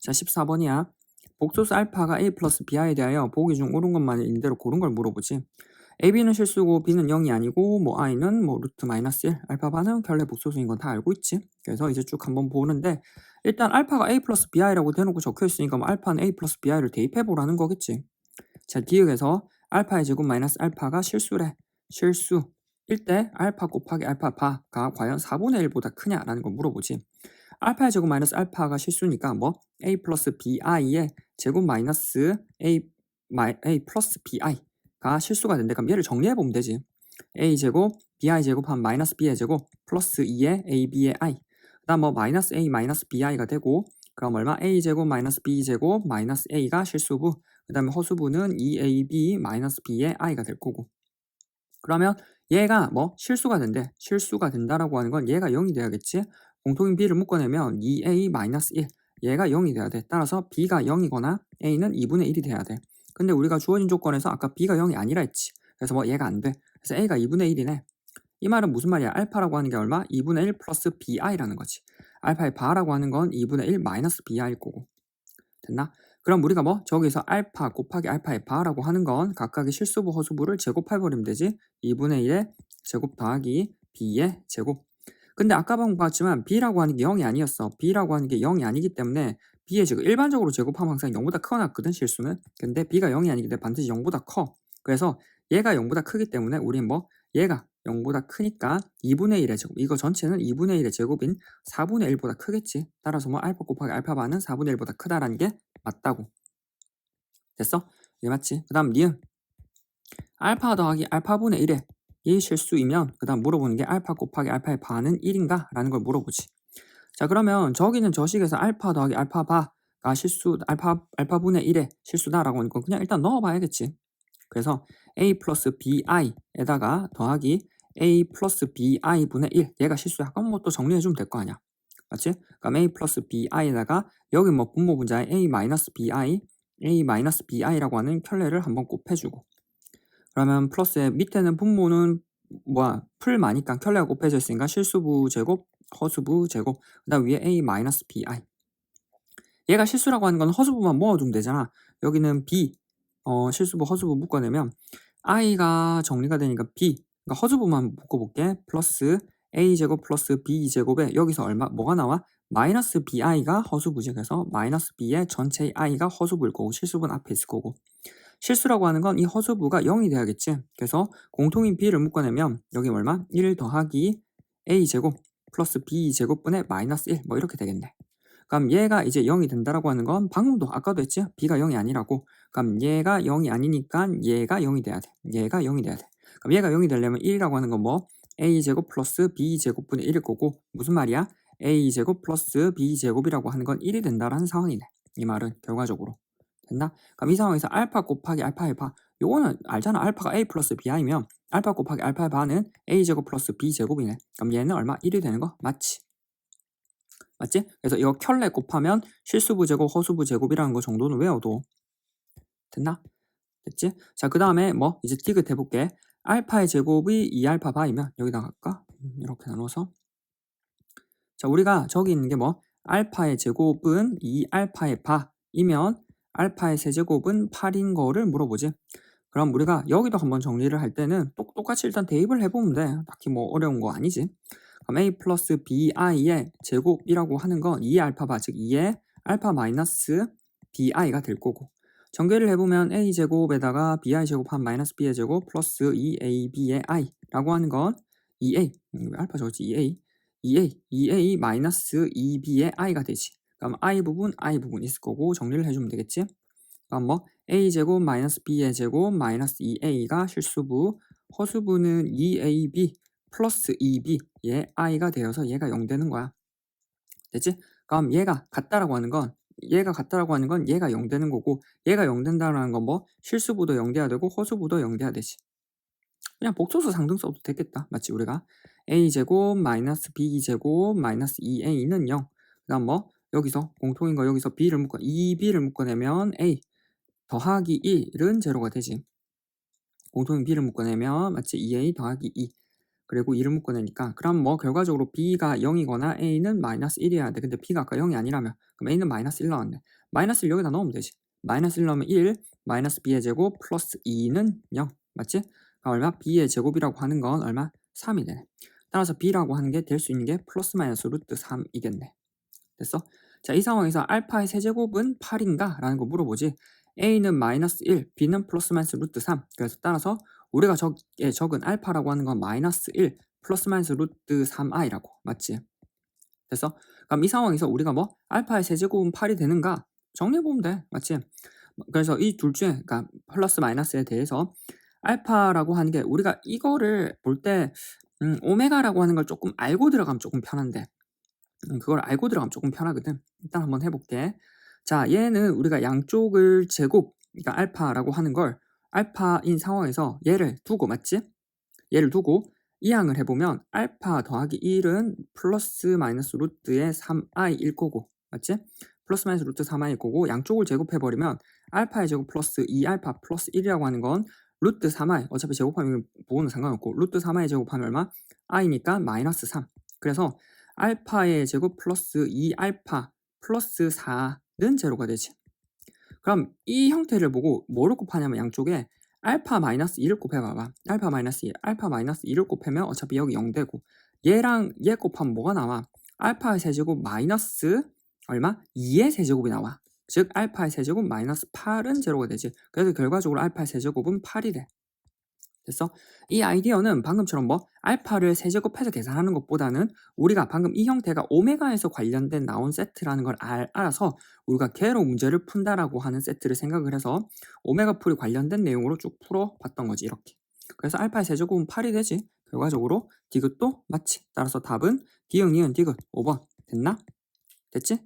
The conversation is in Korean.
자 14번이야. 복소수 알파가 a 플러스 b에 대하여 보기 중 옳은 것만을 있는 대로 고른 걸 물어보지. ab는 실수고 b는 0이 아니고 뭐 i는 뭐 루트 마이너스 1, 알파 바는 결례 복소수인 건 다 알고 있지. 그래서 이제 쭉 한번 보는데 일단 알파가 a 플러스 bi라고 대놓고 적혀 있으니까 뭐 알파는 a 플러스 bi를 대입해 보라는 거겠지. 자 기억에서 알파의 제곱 마이너스 알파가 실수래. 실수. 일때 알파 곱하기 알파 바가 과연 4분의 1보다 크냐라는 걸 물어보지. 알파의 제곱 마이너스 알파가 실수니까 뭐 a 플러스 bi의 제곱 마이너스 a, 마이, a 플러스 bi가 실수가 된대. 그럼 얘를 정리해 보면 되지. a 제곱 bi 제곱한 마이너스 b의 제곱 플러스 2의 ab의 i. 그다음 뭐 마이너스 a 마이너스 bi가 되고 그럼 얼마 a 제곱 마이너스 b 제곱 마이너스 a가 실수부. 그다음에 허수부는 2ab 마이너스 b의 i가 될 거고. 그러면 얘가 뭐 실수가 된대. 실수가 된다라고 하는 건 얘가 0이 돼야겠지. 공통인 b를 묶어내면 2a-1 얘가 0이 돼야 돼. 따라서 b가 0이거나 a는 2분의 1이 돼야 돼. 근데 우리가 주어진 조건에서 아까 b가 0이 아니라 했지. 그래서 뭐 얘가 안 돼. 그래서 a가 2분의 1이네. 이 말은 무슨 말이야? 알파라고 하는 게 얼마? 2분의 1 플러스 bi라는 거지. 알파의 바라고 하는 건 2분의 1 마이너스 bi일 거고. 됐나? 그럼 우리가 뭐 저기서 알파 곱하기 알파의 바라고 하는 건 각각의 실수부 허수부를 제곱해버리면 되지. 2분의 1의 제곱 더하기 b의 제곱. 근데 아까 봤지만 b라고 하는 게 0이 아니었어. b라고 하는 게 0이 아니기 때문에 b의 제곱 일반적으로 제곱하면 항상 0보다 커놨거든 실수는. 근데 b가 0이 아니기 때문에 반드시 0보다 커. 그래서 얘가 0보다 크기 때문에 우린 뭐 얘가 0보다 크니까 2분의 1의 제곱. 이거 전체는 2분의 1의 제곱인 4분의 1보다 크겠지. 따라서 뭐 알파 곱하기 알파 반은 4분의 1보다 크다라는 게 맞다고. 됐어? 이게 맞지? 그 다음 니은. 알파 더하기 알파분의 1에 이 실수이면 그 다음 물어보는 게 알파 곱하기 알파의 반은 1인가? 라는 걸 물어보지. 자 그러면 저기는 저식에서 알파 더하기 알파 바가 실수 알파 알파분의 1의 실수다 라고 하니까 그냥 일단 넣어봐야겠지. 그래서 a 플러스 bi에다가 더하기 a 플러스 bi분의 1 얘가 실수야. 그럼 뭐 또 정리해주면 될 거 아니야. 맞지? 그럼 a 플러스 bi에다가 여기 뭐 분모 분자에 a 마이너스 bi a 마이너스 bi라고 하는 켤레를 한번 곱해주고 그러면 플러스에 밑에는 분모는 뭐야 풀 마니까 켤레가 곱해져 있으니까 실수부 제곱 허수부 제곱 그 다음 위에 a 마이너스 bi 얘가 실수라고 하는 건 허수부만 모아두면 되잖아. 여기는 b 어, 실수부 허수부 묶어내면 i가 정리가 되니까 b 그러니까 허수부만 묶어볼게. 플러스 a 제곱 플러스 b 제곱에 여기서 얼마 뭐가 나와? 마이너스 bi가 허수부지. 그래서 마이너스 b의 전체의 i가 허수부일 거고 실수부는 앞에 있을 거고 실수라고 하는 건 이 허수부가 0이 돼야겠지 그래서 공통인 b를 묶어내면 여기 얼마? 1 더하기 a제곱 플러스 b제곱분의 마이너스 1 뭐 이렇게 되겠네 그럼 얘가 이제 0이 된다라고 하는 건 방금도 아까도 했지 b가 0이 아니라고 그럼 얘가 0이 아니니까 얘가 0이 돼야 돼 얘가 0이 돼야 돼 그럼 얘가 0이 되려면 1이라고 하는 건 뭐 a제곱 플러스 b제곱분의 1일 거고 무슨 말이야? a제곱 플러스 b제곱이라고 하는 건 1이 된다라는 상황이네. 이 말은 결과적으로. 됐나? 그럼 이 상황에서 알파 곱하기 알파의 바 요거는 알잖아. 알파가 a 플러스 bi면 알파 곱하기 알파의 바는 a제곱 플러스 b제곱이네. 그럼 얘는 얼마? 1이 되는 거 맞지? 맞지? 그래서 이거 켤레 곱하면 실수부 제곱, 허수부 제곱이라는 거 정도는 외워도 됐나? 됐지? 자, 그 다음에 뭐 이제 디귿 해볼게. 알파의 제곱이 2알파 바이면 여기다 갈까? 이렇게 나눠서 자 우리가 저기 있는 게 뭐 알파의 제곱은 2알파의 바이면 알파의 세제곱은 8인 거를 물어보지. 그럼 우리가 여기도 한번 정리를 할 때는 똑, 똑같이 일단 대입을 해보면 돼. 딱히 뭐 어려운 거 아니지. 그럼 a 플러스 bi의 제곱이라고 하는 건 2알파 바 즉 2의 알파 마이너스 bi가 될 거고. 전개를 해보면 a 제곱에다가 bi 제곱한 마이너스 b의 제곱 플러스 2ab의 i라고 하는 건 2a 음, 알파 적었지? 2a 2a 2a 마이너스 2b의 i가 되지 그럼 i 부분 i 부분 있을 거고 정리를 해주면 되겠지 그럼 뭐 a 제곱 마이너스 b의 제곱 마이너스 2a가 실수부 허수부는 2ab 플러스 2b의 i가 되어서 얘가 0 되는 거야 됐지? 그럼 얘가 같다라고 하는 건 얘가 같다라고 하는 건 얘가 0 되는 거고 얘가 0 된다라는 건 뭐 실수부도 0 돼야 되고 허수부도 0 돼야 되지. 그냥 복소수 상등 써도 되겠다. 맞지 우리가 a제곱 마이너스 b제곱 마이너스 2a는 0. 그다음 뭐 여기서 공통인 거 여기서 b를 묶어 2b를 묶어내면 a 더하기 1은 제로가 되지. 공통인 b를 묶어내면 맞지 2a 더하기 2. 그리고 2를 묶어내니까 그럼 뭐 결과적으로 b가 0이거나 a는 마이너스 1이어야 돼. 근데 b가 아까 0이 아니라면 그럼 a는 마이너스 1 나왔네. 마이너스 1 여기다 넣으면 되지. 마이너스 1 넣으면 1, 마이너스 b의 제곱 플러스 2는 0. 맞지? 그럼 얼마? b의 제곱이라고 하는 건 얼마? 3이 되네. 따라서 b라고 하는 게 될 수 있는 게 플러스 마이너스 루트 3이겠네. 됐어? 자, 이 상황에서 알파의 세제곱은 8인가? 라는 거 물어보지. a는 마이너스 1, b는 플러스 마이너스 루트 3. 그래서 따라서 우리가 적, 예, 적은 알파라고 하는 건 마이너스 1, 플러스 마이너스 루트 3i라고. 맞지? 됐어? 그럼 이 상황에서 우리가 뭐 알파의 세제곱은 8이 되는가? 정리해보면 돼. 맞지? 그래서 이 둘 중에 그러니까 플러스 마이너스에 대해서 알파라고 하는 게 우리가 이거를 볼때 음, 오메가라고 하는 걸 조금 알고 들어가면 조금 편한데 음, 그걸 알고 들어가면 조금 편하거든. 일단 한번 해볼게. 자, 얘는 우리가 양쪽을 제곱, 그러니까 알파라고 하는 걸 알파인 상황에서 얘를 두고 맞지? 얘를 두고 이항을 해보면 알파 더하기 1은 플러스 마이너스 루트의 3i일 거고 맞지? 플러스 마이너스 루트 3i일 거고 양쪽을 제곱해버리면 알파의 제곱 플러스 2알파 플러스 1이라고 하는 건 루트 3i 어차피 제곱하면 보고는 상관없고 루트 3i 제곱하면 얼마? i니까 마이너스 3 그래서 알파의 제곱 플러스 2알파 플러스 4는 제로가 되지 그럼 이 형태를 보고 뭐를 곱하냐면 양쪽에 알파 마이너스 2를 곱해봐봐. 알파 마이너스 2, 알파 마이너스 2를 곱하면 어차피 여기 0 되고 얘랑 얘 곱하면 뭐가 나와? 알파의 세제곱 마이너스 얼마? 2의 세제곱이 나와. 즉 알파의 세제곱 마이너스 8은 제로가 되지. 그래서 결과적으로 알파의 세제곱은 8이 돼. 됐어? 이 아이디어는 방금처럼 뭐 알파를 세제곱해서 계산하는 것보다는 우리가 방금 이 형태가 오메가에서 관련된 나온 세트라는 걸 알, 알아서 우리가 개로 문제를 푼다라고 하는 세트를 생각을 해서 오메가 풀이 관련된 내용으로 쭉 풀어봤던 거지 이렇게. 그래서 알파의 세제곱은 8이 되지. 결과적으로 디귿도 맞지. 따라서 답은 디귿, 니은, 디귿 5번 됐나? 됐지?